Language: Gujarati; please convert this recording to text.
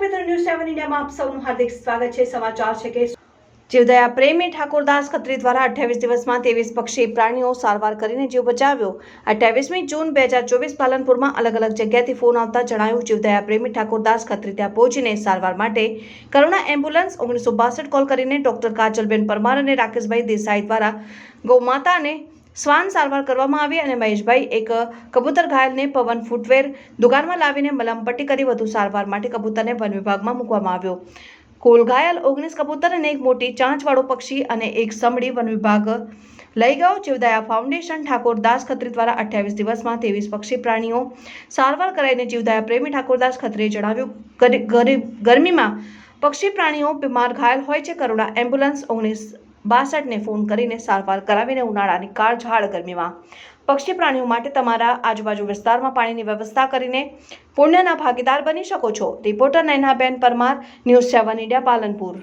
બુલેટિનમાં આપ સૌનું હાર્દિક સ્વાગત છે. સમાચાર છે કે જીવદયા પ્રેમી ઠાકોરદાસ ખત્રી દ્વારા અઠ્યાવીસ દિવસમાં ત્રેવીસ પક્ષી પ્રાણીઓ સારવાર કરીને જીવ બચાવ્યો. અઠ્યાવીસમી જૂન બે હજાર ચોવીસ પાલનપુરમાં અલગ અલગ જગ્યાથી ફોન આવતા જણાયું, જીવદયા પ્રેમી ઠાકોરદાસ ખત્રી ત્યાં પહોંચીને સારવાર માટે કરુણા એમ્બ્યુલન્સ ઓગણીસો બાસઠ કોલ કરીને ડોક્ટર કાજલબેન પરમાર અને રાકેશભાઈ દેસાઈ દ્વારા ગૌમાતાને શ્વાન સારવાર કરવામાં આવી અને મહેશભાઈ એક કબૂતર ઘાયલને પવન ફૂટવેર દુકાનમાં લાવીને મલમપટ્ટી કરી વધુ સારવાર માટે કબૂતરને વન વિભાગમાં મૂકવામાં આવ્યો. કુલ ઘાયલ ઓગણીસ કબૂતર અને એક મોટી ચાંચવાળો પક્ષી અને એક સમડી વન વિભાગ લઈ ગયો. જીવદયા ફાઉન્ડેશન ઠાકોરદાસ ખત્રી દ્વારા અઠ્યાવીસ દિવસમાં ત્રેવીસ પક્ષી પ્રાણીઓ સારવાર કરાઈને જીવદયા પ્રેમી ઠાકોરદાસ ખત્રીએ જણાવ્યું ગરમીમાં પક્ષી પ્રાણીઓ બીમાર ઘાયલ હોય છે. કરોડા એમ્બ્યુલન્સ ઓગણીસ બાસઠને ફોન કરીને સારવાર કરાવીને ઉનાળાની કાળઝાળ ગરમીમાં. પક્ષી પ્રાણીઓ માટે તમારા આજુબાજુ વિસ્તારમાં પાણીની વ્યવસ્થા કરીને પુણ્યના ભાગીદાર બની શકો છો. Reporter Nainaben Parmar, news seven India Palanpur.